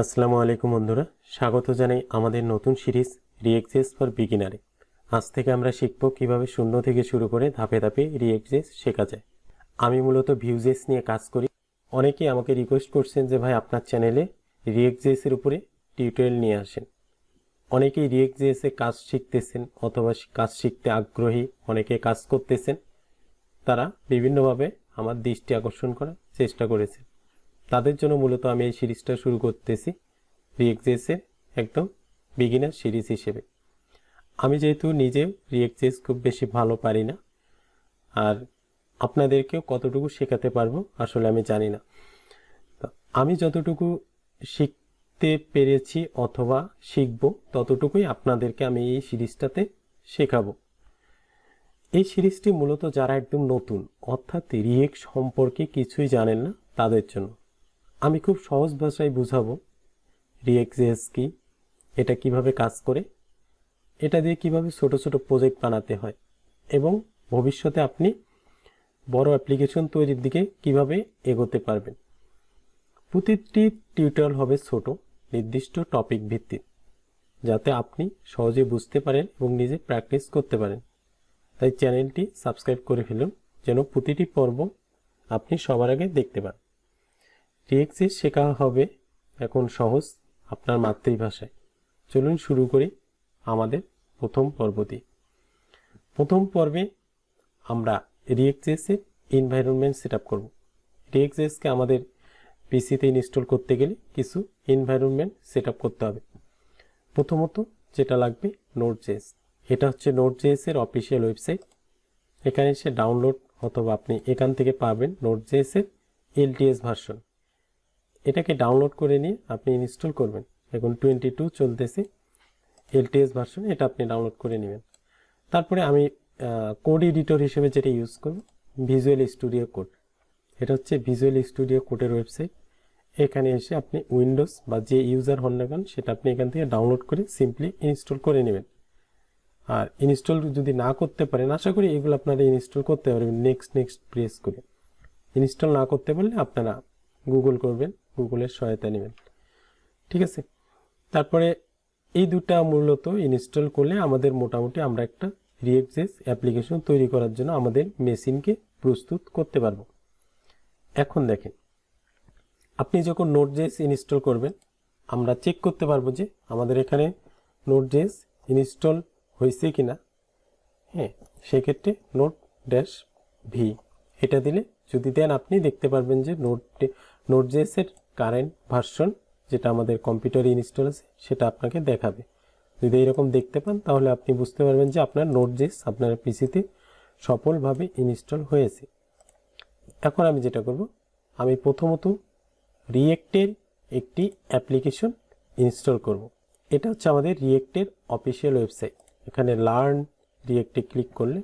আসসালামু আলাইকুম বন্ধুরা, স্বাগত জানাই আমাদের নতুন সিরিজ রিএক্সেস ফর বিগিনারে আজ থেকে আমরা শিখব কীভাবে শূন্য থেকে শুরু করে ধাপে ধাপে রিএক্সেস শেখা যায়। আমি মূলত ভিউজেস নিয়ে কাজ করি। অনেকেই আমাকে রিকোয়েস্ট করছেন যে, ভাই, আপনার চ্যানেলে রিএক্সেসের উপরে টিউটোরিয়াল নিয়ে আসেন। অনেকেই রিএক্সেসে কাজ শিখতেছেন অথবা কাজ শিখতে আগ্রহী অনেকে কাজ করতেছেন। তারা বিভিন্নভাবে আমার দৃষ্টি আকর্ষণ করার চেষ্টা করেছেন। তাদের জন্য মূলত আমি এই সিরিজটা শুরু করতেছি রিএক্সেসের একদম বিগিনার সিরিজ হিসেবে। আমি যেহেতু নিজেও রিএক্সেস খুব বেশি ভালো পারি না, আর আপনাদেরকেও কতটুকু শেখাতে পারব আসলে আমি জানি না। আমি যতটুকু শিখতে পেরেছি অথবা শিখব ততটুকুই আপনাদেরকে আমি এই সিরিজটাতে শেখাবো। এই সিরিজটি মূলত যারা একদম নতুন, অর্থাৎ রিয়েক্ট সম্পর্কে কিছুই জানেন না তাদের জন্য। আমি খুব সহজ ভাষায় বুঝাবো রিএক্সএস কি, এটা কীভাবে কাজ করে, এটা দিয়ে কীভাবে ছোট ছোট প্রজেক্ট বানাতে হয় এবং ভবিষ্যতে আপনি বড় অ্যাপ্লিকেশন তৈরির দিকে কীভাবে এগোতে পারবেন। প্রতিটি টিউটোরিয়াল হবে ছোট, নির্দিষ্ট টপিক ভিত্তিক, যাতে আপনি সহজে বুঝতে পারেন এবং নিজে প্র্যাকটিস করতে পারেন। তাই চ্যানেলটি সাবস্ক্রাইব করে ফেলুন, যেন প্রতিটি পর্ব আপনি সবার আগে দেখতে পান। টিএক্সি শেখা হবে। এখন সহজ, আপনার মাতৃভাষায়। চলুন শুরু করি আমাদের প্রথম পর্ব দিয়ে প্রথম পর্বে আমরা রিএক্সএসের এনভায়রনমেন্ট সেট আপ করব। রিএক্সএসকে আমাদের পিসিতে ইনস্টল করতে গেলে কিছু এনভায়রনমেন্ট সেট আপ করতে হবে। প্রথমত যেটা লাগবে নোট জেএস এটা হচ্ছে নোট জেএসের অফিসিয়াল ওয়েবসাইট এখানে এসে ডাউনলোড অথবা আপনি এখান থেকে পাবেন নোট জেএসের এলটিএস ভার্সন এটাকে ডাউনলোড করে নিয়ে আপনি ইনস্টল করবেন। এখন টোয়েন্টি টু চলতেছে এলটিএস ভার্সন এটা আপনি ডাউনলোড করে নেবেন। তারপরে আমি কোড এডিটর হিসেবে যেটা ইউজ করব ভিজুয়াল স্টুডিও কোড এটা হচ্ছে ভিজুয়াল স্টুডিও কোডের ওয়েবসাইট এখানে এসে আপনি উইন্ডোজ বা যে ইউজার হন না কেন, সেটা আপনি এখান থেকে ডাউনলোড করে সিম্পলি ইনস্টল করে নেবেন। আর ইনস্টল যদি না করতে পারেন, আশা করি এগুলো আপনারা ইনস্টল করতে পারবেন। নেক্সট নেক্সট প্রেস করে। ইনস্টল না করতে পারলে আপনারা গুগল করবেন। গুগলের সহায়তা নেবেন। ঠিক আছে? তারপরে এই দুটা মূলত ইনস্টল করলে আমাদের মোটামুটি আমরা একটা রিএক্সেস অ্যাপ্লিকেশন তৈরি করার জন্য আমাদের মেশিনকে প্রস্তুত করতে পারব। এখন দেখেন, আপনি যখন নোট জেস ইনস্টল করবেন, আমরা চেক করতে পারব যে আমাদের এখানে নোট জেস ইনস্টল হয়েছে কি না হ্যাঁ সেক্ষেত্রে নোট ড্যাশ ভি এটা দিলে যদি দেন, আপনি দেখতে পারবেন যে নোট নোট জেসের কারেন্ট ভার্সন যেটা আমাদের কম্পিউটারে ইনস্টল আছে, সেটা আপনাকে দেখাবে। যদি এরকম দেখতে পান, তাহলে আপনি বুঝতে পারবেন যে আপনার নোট জেস আপনার পিসিতে সফলভাবে ইনস্টল হয়েছে। এখন আমি যেটা করব, আমি প্রথমত রিয়েক্টের একটি অ্যাপ্লিকেশন ইনস্টল করব। এটা হচ্ছে আমাদের রিয়েক্টের অফিসিয়াল ওয়েবসাইট। এখানে লার্ন রিয়েক্টে ক্লিক করলে,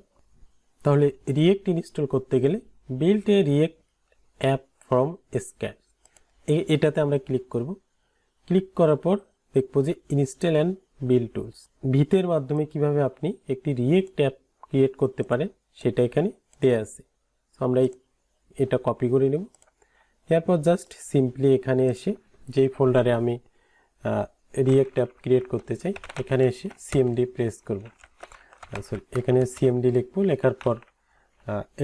তাহলে রিয়েক্ট ইনস্টল করতে গেলে build a React app from scratch এটাতে আমরা ক্লিক করব। ক্লিক করার পর দেখব যে ইনস্টল অ্যান্ড বিল্ড টুলস ভিতের মাধ্যমে কীভাবে আপনি একটি রিয়েক্ট অ্যাপ ক্রিয়েট করতে পারেন, সেটা এখানে দেয়া আছে। আমরা এটা কপি করে নেব। এরপর জাস্ট সিম্পলি এখানে এসে যেই ফোল্ডারে আমি রিয়েক্ট অ্যাপ ক্রিয়েট করতে চাই, এখানে এসে সিএমডি প্রেস করব। সরি এখানে সিএমডি লিখব। লেখার পর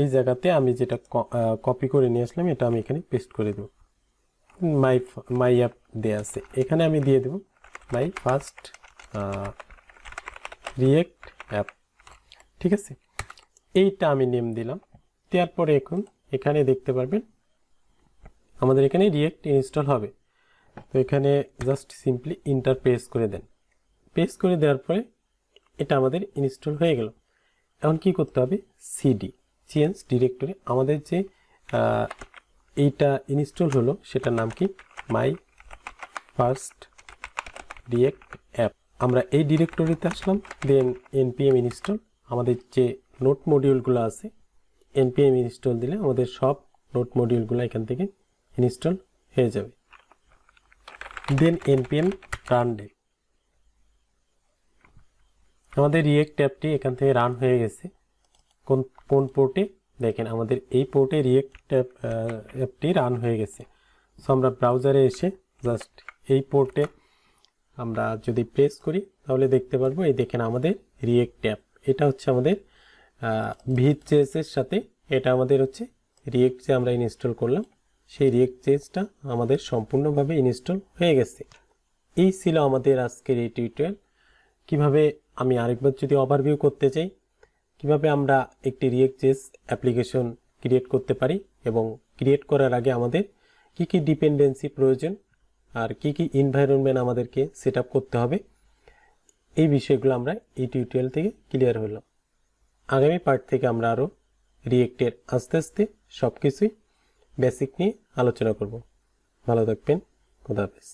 এই জায়গাতে আমি যেটা কপি করে নিয়ে আসলাম, এটা আমি এখানে পেস্ট করে দেবো। মাই মাই অ্যাপ দেওয়া আছে। এখানে আমি দিয়ে দেব মাই ফার্স্ট রিয়েক্ট অ্যাপ ঠিক আছে? এইটা আমি নেম দিলাম। দেওয়ার পরে এখন এখানে দেখতে পারবেন আমাদের এখানে রিয়েক্ট ইনস্টল হবে। তো এখানে জাস্ট সিম্পলি ইন্টার প্রেস করে দেন। প্রেস করে দেওয়ার পরে এটা আমাদের ইনস্টল হয়ে গেল। এখন কি করতে হবে? সিডি চেঞ্জ ডিরেক্টরি আমাদের যে এইটা ইনস্টল হলো, সেটার নাম কি? মাই ফার্স্ট রিয়েক্ট অ্যাপ আমরা এই ডিরেক্টরিতে আসলাম দেন এনপিএম ইনস্টল আমাদের যে নোট মডিউলগুলো আছে এনপিএম ইনস্টল দিলে আমাদের সব নোট মডিউলগুলো এখান থেকে ইনস্টল হয়ে যাবে। দেন এনপিএম রান ডে আমাদের রিয়েক্ট অ্যাপটি এখান থেকে রান হয়ে গেছে। কোন কোন পোর্টে দেখেন, আমাদের এই পোর্টে রিয়েক্ট অ্যাপ অ্যাপটি রান হয়ে গেছে। সো আমরা ব্রাউজারে এসে জাস্ট এই পোর্টে আমরা যদি প্রেস করি, তাহলে দেখতে পারব, এই দেখেন আমাদের রিয়েক্ট ট্যাব এটা হচ্ছে আমাদের ভিট এর সাথে, এটা আমাদের হচ্ছে রিয়েক্ট যে আমরা ইনস্টল করলাম, সেই রিয়েক্ট জেসটা আমাদের সম্পূর্ণভাবে ইনস্টল হয়ে গেছে। এই ছিল আমাদের আজকের এই টিউটোরিয়াল কীভাবে আমি আরেকবার যদি ওভারভিউ করতে চাই কীভাবে আমরা একটি রিয়েক্ট জেস অ্যাপ্লিকেশন ক্রিয়েট করতে পারি এবং ক্রিয়েট করার আগে আমাদের কি কি ডিপেন্ডেন্সি প্রয়োজন আর কি কি এনভায়রনমেন্ট আমাদেরকে সেট করতে হবে, এই বিষয়গুলো আমরা এই টিউটোরিয়াল থেকে ক্লিয়ার হলো আগামী পার্ট থেকে আমরা আরও রিয়েক্টের আস্তে আস্তে সব কিছুই বেসিক নিয়ে আলোচনা করব। ভালো থাকবেন, খোদা হাফেজ।